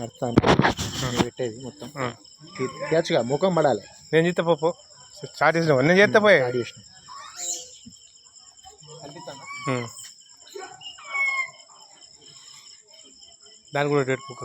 నడుస్తాను. పెట్టేది మొత్తం. తెచ్చుగా ముఖం పడాలి. నేను చేస్తా పో స్టార్ట్ చేసిన నేను చేస్తా పోయే. స్టార్ట్ చేసిన. దాని కూడా రేట్ కుక్క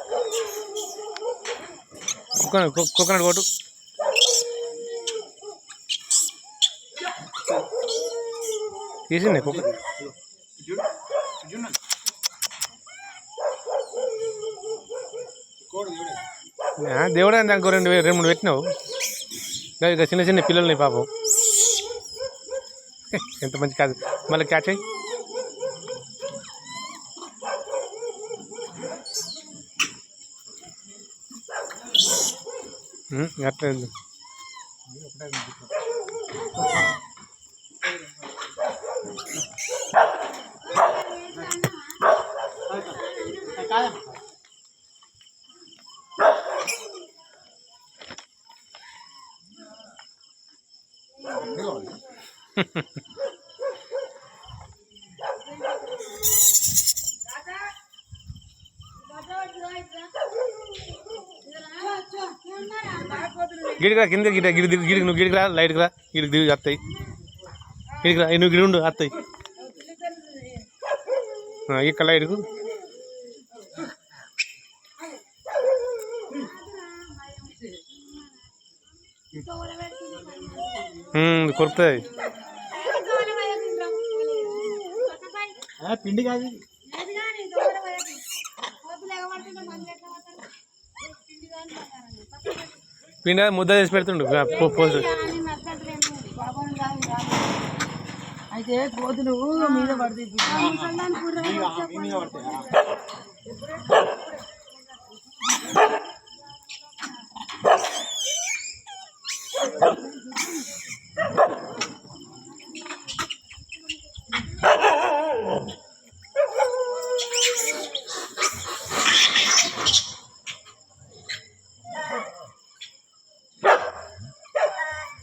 కోకోనట్ కోకోనట్ కుక్కనట్ కొట్టు. తీసింది కుక్క దేవుడే దానికి రెండు రెండు మూడు పెట్టినావు. చిన్న చిన్న పిల్లల్ని పాపం. ఎంత మంచి కాదు. మళ్ళీ క్యాచ్ అయ్యి. ఉం, అట్లా వెళ్ళు. గిడికి రా కింద గిడ గిడి దిగు గిడికి నువ్వు గిడికి రా లైట్కి రా గిడికి దిగు వస్తాయి గిడికి రా నువ్వు గిడి ఉండు వస్తాయి ఇక్కడ లైట్కు కొరుకుతుంది. పిండి కాదు పిండి ముద్ద చేసి పెడుతుండు. పోస్ట్ అయితే కోతులు మీద పడతాయి